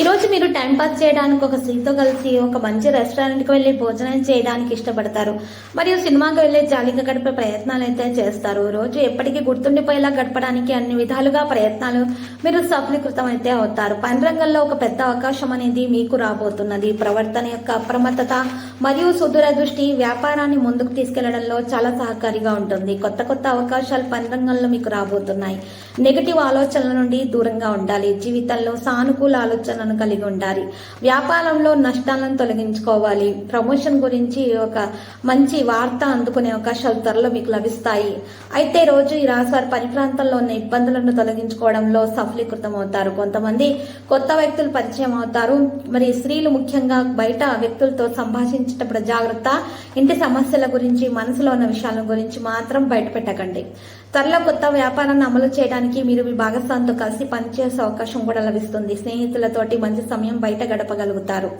ఈ రోజు మీరు టైం పాస్ చేయడానికి ఒక స్త్రీతో కలిసి ఒక మంచి రెస్టారెంట్కి వెళ్ళి భోజనం చేయడానికి ఇష్టపడతారు. మరియు సినిమాకి వెళ్ళి జాలీగా గడిపే ప్రయత్నాలు అయితే చేస్తారు. రోజు ఎప్పటికీ గుర్తుండిపోయేలా గడపడానికి అన్ని విధాలుగా ప్రయత్నాలు మీరు సఫలీకృతం అయితే అవుతారు. పని రంగంలో ఒక పెద్ద అవకాశం అనేది మీకు రాబోతున్నది. ప్రవర్తన యొక్క అప్రమత్తత మరియు సుదూర దృష్టి వ్యాపారాన్ని ముందుకు తీసుకెళ్ళడంలో చాలా సహకారిగా ఉంటుంది. కొత్త కొత్త అవకాశాలు పని రంగంలో మీకు రాబోతున్నాయి. నెగటివ్ ఆలోచనల నుండి దూరంగా ఉండాలి. జీవితంలో సానుకూల ఆలోచనను కలిగి ఉండాలి. వ్యాపారంలో నష్టాలను తొలగించుకోవాలి. ప్రమోషన్ గురించి ఒక మంచి వార్త అందుకునే అవకాశాలు త్వరలో మీకు లభిస్తాయి. అయితే రోజు ఈ రాశివారి పని ప్రాంతంలో ఉన్న ఇబ్బందులను తొలగించుకోవడంలో సఫలీకృతం అవుతారు. కొంతమంది కొత్త వ్యక్తులు పరిచయం అవుతారు. మరి స్త్రీలు ముఖ్యంగా బయట వ్యక్తులతో సంభాషించేటప్పుడు జాగ్రత్త. ఇంటి సమస్యల గురించి మనసులో ఉన్న విషయాల గురించి మాత్రం బయట పెట్టకండి త్వరలో కొత్త వ్యాపారాన్ని అమలు చేయడానికి మీరు మీ భాగస్వామితో కలిసి పనిచేసే అవకాశం కూడా లభిస్తుంది. స్నేహితుల వ్యక్తులతోటి మంచి సమయం బయట గడపగలుగుతారు.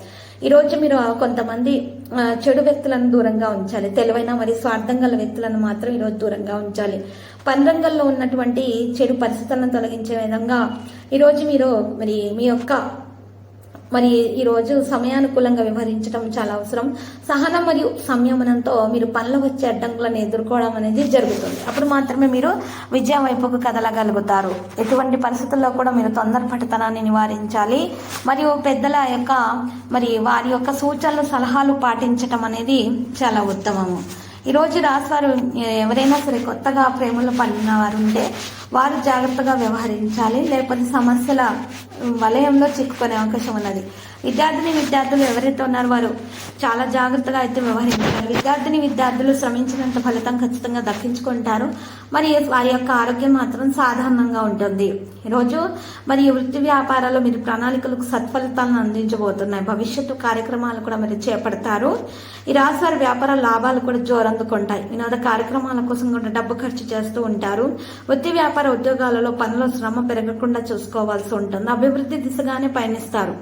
ఈ రోజు మీరు కొంతమంది చెడు వ్యక్తులను దూరంగా ఉంచాలి. తెలివైన మరి స్వార్థం గల వ్యక్తులను మాత్రం ఈ రోజు దూరంగా ఉంచాలి. పని రంగంలో ఉన్నటువంటి చెడు పరిస్థితులను తొలగించే విధంగా ఈరోజు మీరు మరి మీ యొక్క మరి ఈరోజు సమయానుకూలంగా వ్యవహరించడం చాలా అవసరం. సహనం మరియు సంయమనంతో మీరు పనులు వచ్చే అడ్డంకులను ఎదుర్కోవడం అనేది జరుగుతుంది. అప్పుడు మాత్రమే మీరు విజయం వైపుకు కదలగలుగుతారు. ఎటువంటి పరిస్థితుల్లో కూడా మీరు తొందరపడితనాన్ని నివారించాలి. మరియు పెద్దల యొక్క మరి వారి యొక్క సూచనలు సలహాలు పాటించటం అనేది చాలా ఉత్తమము. ఈరోజు రాశారు రాశివారు ఎవరైనా సరే కొత్తగా ప్రేమలో పడిన వారు ఉంటే వారు జాగ్రత్తగా వ్యవహరించాలి. లేకపోతే సమస్యల వలయంలో చిక్కుకునే అవకాశం ఉన్నది. విద్యార్థిని విద్యార్థులు ఎవరైతే ఉన్నారో వారు చాలా జాగ్రత్తగా అయితే వ్యవహరించాలి విద్యార్థిని విద్యార్థులు శ్రమించినంత ఫలితం ఖచ్చితంగా దక్కించుకుంటారు. మరి వారి యొక్క ఆరోగ్యం మాత్రం సాధారణంగా ఉంటుంది. ఈరోజు మరి ఈ వృత్తి వ్యాపారాల్లో మీరు ప్రణాళికలకు సత్ఫలితాలను అందించబోతున్నాయి. భవిష్యత్తు కార్యక్రమాలు కూడా మీరు చేపడతారు. ఈ రాశి వారి వ్యాపార లాభాలు కూడా జోరందుకుంటాయి వినోద కార్యక్రమాల కోసం కూడా డబ్బు ఖర్చు చేస్తూ ఉంటారు. వృత్తి వ్యాపార ఉద్యోగాలలో పనుల శ్రమ పెరగకుండా చూసుకోవాల్సి ఉంటుంది. అభివృద్ధి దిశగానే పయనిస్తారు.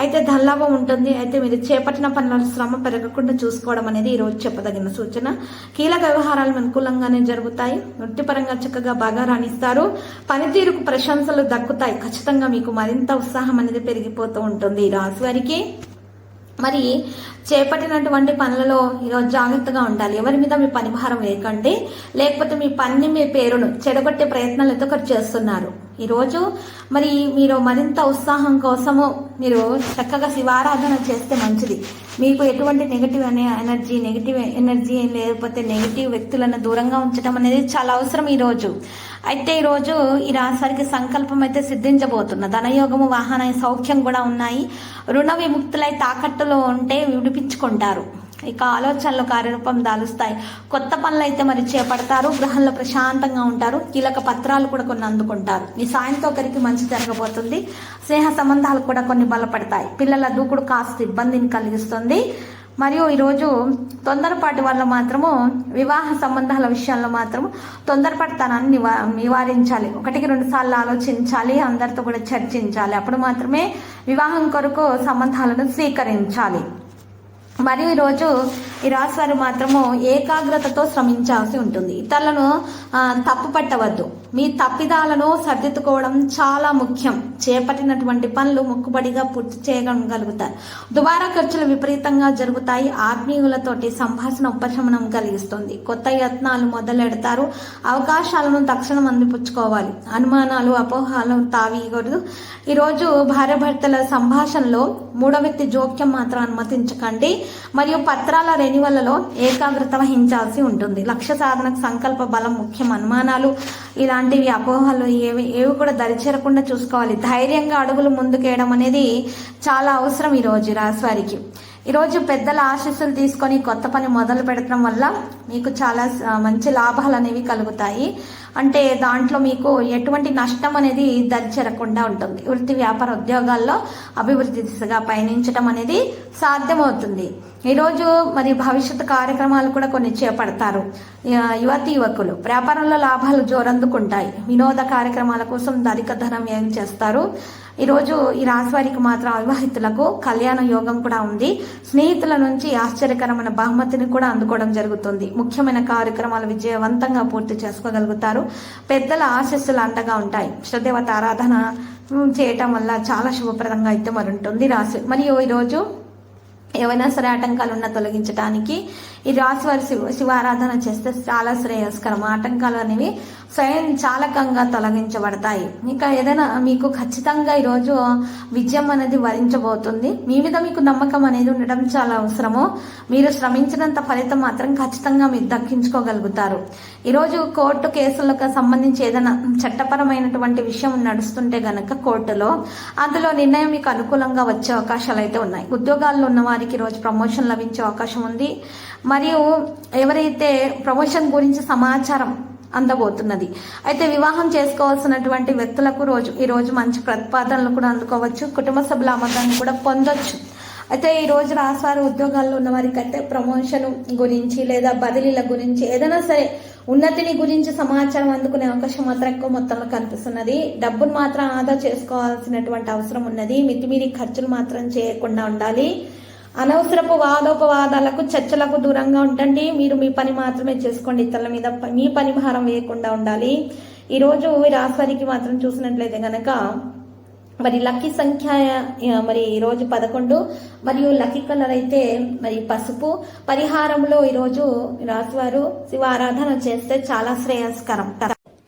అయితే ధనలాభం ఉంటుంది. అయితే మీరు చేపట్టిన పనుల శ్రమ పెరగకుండా చూసుకోవడం అనేది ఈ రోజు చెప్పదగిన సూచన. కీలక వ్యవహారాలు అనుకూలంగానే జరుగుతాయి. వృత్తిపరంగా చక్కగా బాగా రాణిస్తారు. పనితీరుకు ప్రశంసలు దక్కుతాయి. ఖచ్చితంగా మీకు మరింత ఉత్సాహం అనేది పెరిగిపోతూ ఉంటుంది ఈ రాశి వారికి. మరి చేపట్టినటువంటి పనులలో ఈరోజు జాగ్రత్తగా ఉండాలి. ఎవరి మీద మీ పని భారం వేయకండి లేకపోతే మీ పని మీ పేరును చెడగొట్టే ప్రయత్నాలు అయితే ఒకటి చేస్తున్నారు. ఈరోజు. మరి మీరు మరింత ఉత్సాహం కోసము మీరు చక్కగా శివారాధన చేస్తే మంచిది. మీకు ఎటువంటి నెగిటివ్ అనే ఎనర్జీ నెగిటివ్ ఎనర్జీ లేకపోతే నెగిటివ్ వ్యక్తులను దూరంగా ఉంచడం అనేది చాలా అవసరం ఈరోజు. అయితే ఈరోజు ఈ రాశివారికి సంకల్పం అయితే సిద్ధించబోతున్న ధనయోగము వాహన సౌఖ్యం కూడా ఉన్నాయి. రుణ విముక్తులై తాకట్టులో ఉంటే విడిపించుకుంటారు. ఇక ఆలోచనలు కార్యరూపం దాలుస్తాయి. కొత్త పనులు అయితే మరి చేపడతారు గృహంలో ప్రశాంతంగా ఉంటారు కీలక పత్రాలు కూడా కొన్ని అందుకుంటారు. మీ సాయంతో ఒకరికి మంచి జరగబోతుంది. స్నేహ సంబంధాలు కూడా కొన్ని బలపడతాయి. పిల్లల దూకుడు కాస్త ఇబ్బందిని కలిగిస్తుంది. మరియు ఈరోజు తొందరపాటు వల్ల మాత్రము వివాహ సంబంధాల విషయంలో మాత్రము తొందరపడతానాన్ని నివా నివారించాలి. ఒకటికి రెండు సార్లు ఆలోచించాలి అందరితో కూడా చర్చించాలి. అప్పుడు మాత్రమే వివాహం కొరకు సంబంధాలను స్వీకరించాలి. మరియు ఈరోజు ఈ రాశి వారు మాత్రము ఏకాగ్రతతో శ్రమించాల్సి ఉంటుంది. ఇతరులను తప్పు పట్టవద్దు మీ తప్పిదాలను సర్దిద్దుకోవడం చాలా ముఖ్యం. చేపట్టినటువంటి పనులు మొక్కుబడిగా పూర్తి చేయగలుగుతారు దుబారా ఖర్చులు విపరీతంగా జరుగుతాయి. ఆత్మీయులతోటి సంభాషణ ఉపశమనం కలిగిస్తుంది. కొత్త యత్నాలు మొదలెడతారు. అవకాశాలను తక్షణం అందిపుచ్చుకోవాలి. అనుమానాలు అపోహాలు తావీయకూడదు. ఈరోజు భార్యాభర్తల సంభాషణలో మూడో వ్యక్తి జోక్యం మాత్రం అనుమతించకండి. మరియు పత్రాల రెన్యువలలో ఏకాగ్రత వహించాల్సి ఉంటుంది. లక్ష్య సాధనకు సంకల్ప బలం ముఖ్యం. అనుమానాలు ఇలా ఇలాంటివి అపోహలు ఏవి ఏవి కూడా దరిచేరకుండా చూసుకోవాలి. ధైర్యంగా అడుగులు ముందుకేయడం అనేది చాలా అవసరం ఈరోజు రాశి వారికి. ఈరోజు పెద్దల ఆశీస్సులు తీసుకొని కొత్త పని మొదలు పెడటం వల్ల మీకు చాలా మంచి లాభాలు అనేవి కలుగుతాయి. అంటే దాంట్లో మీకు ఎటువంటి నష్టం అనేది దరిచేరకుండా ఉంటుంది. వృత్తి వ్యాపార ఉద్యోగాల్లో అభివృద్ధి దిశగా పయనించడం అనేది సాధ్యమవుతుంది. ఈరోజు మరి భవిష్యత్తు కార్యక్రమాలు కూడా కొన్ని చేపడతారు. యువతి యువకులు. వ్యాపారంలో లాభాలు జోరందుకుంటాయి. వినోద కార్యక్రమాల కోసం అధిక ధనం వ్యయం చేస్తారు? ఈరోజు ఈ రాశి వారికి మాత్రం అవివాహితులకు కళ్యాణ యోగం కూడా ఉంది. స్నేహితుల నుంచి ఆశ్చర్యకరమైన బహుమతిని కూడా అందుకోవడం జరుగుతుంది. ముఖ్యమైన కార్యక్రమాలు విజయవంతంగా పూర్తి చేసుకోగలుగుతారు. పెద్దల ఆశస్సులు అండగా ఉంటాయి. శ్రద్ధేవత ఆరాధన చేయటం వల్ల చాలా శుభప్రదంగా అయితే మరి ఉంటుంది రాశి మరియు ఈరోజు ఏవైనా సరే ఆటంకాలు ఉన్న తొలగించడానికి ఈ రాశి వారి శివ శివారాధన చేస్తే చాలా శ్రేయస్కరం. ఆటంకాలు అనేవి స్వయంచాలకంగా తొలగించబడతాయి. ఇంకా ఏదైనా మీకు ఖచ్చితంగా ఈరోజు విజయం అనేది వరించబోతుంది. మీ మీద మీకు నమ్మకం అనేది ఉండడం చాలా అవసరము. మీరు శ్రమించినంత ఫలితం మాత్రం ఖచ్చితంగా మీరు దక్కించుకోగలుగుతారు. ఈరోజు కోర్టు కేసులకు సంబంధించి ఏదైనా చట్టపరమైనటువంటి విషయం నడుస్తుంటే గనక కోర్టులో అందులో నిర్ణయం మీకు అనుకూలంగా వచ్చే అవకాశాలు అయితే ఉన్నాయి. ఉద్యోగాల్లో ఉన్న వారికి ఈరోజు ప్రమోషన్ లభించే అవకాశం ఉంది. మరియు ఎవరైతే ప్రమోషన్ గురించి సమాచారం అందబోతున్నది. అయితే వివాహం చేసుకోవాల్సినటువంటి వ్యక్తులకు రోజు ఈ రోజు మంచి ప్రతిపాదనలు కూడా అందుకోవచ్చు. కుటుంబ సభ్యుల ఆమోదాన్ని కూడా పొందొచ్చు. అయితే ఈ రోజు రాసారు ఉద్యోగాల్లో ఉన్న వారికి అయితే ప్రమోషన్ గురించి లేదా బదిలీల గురించి ఏదైనా సరే ఉన్నతిని గురించి సమాచారం అందుకునే అవకాశం మాత్రం ఎక్కువ మొత్తంలో కనిపిస్తున్నది. డబ్బును మాత్రం ఆదా చేసుకోవాల్సినటువంటి అవసరం ఉన్నది. మితిమీరి ఖర్చులు మాత్రం చేయకుండా ఉండాలి. అనవసరపు వాదోపవాదాలకు చర్చలకు దూరంగా ఉండండి. మీరు మీ పని మాత్రమే చేసుకోండి. ఇతరుల మీద మీ పని భారం వేయకుండా ఉండాలి. ఈ రోజు వారికి మాత్రం చూసినట్లయితే గనక మరి లక్కీ సంఖ్య మరి ఈ రోజు పదకొండు మరియు లక్కీ కలర్ అయితే మరి పసుపు. పరిహారంలో ఈరోజు రాశివారు శివ ఆరాధన చేస్తే చాలా శ్రేయస్కరం.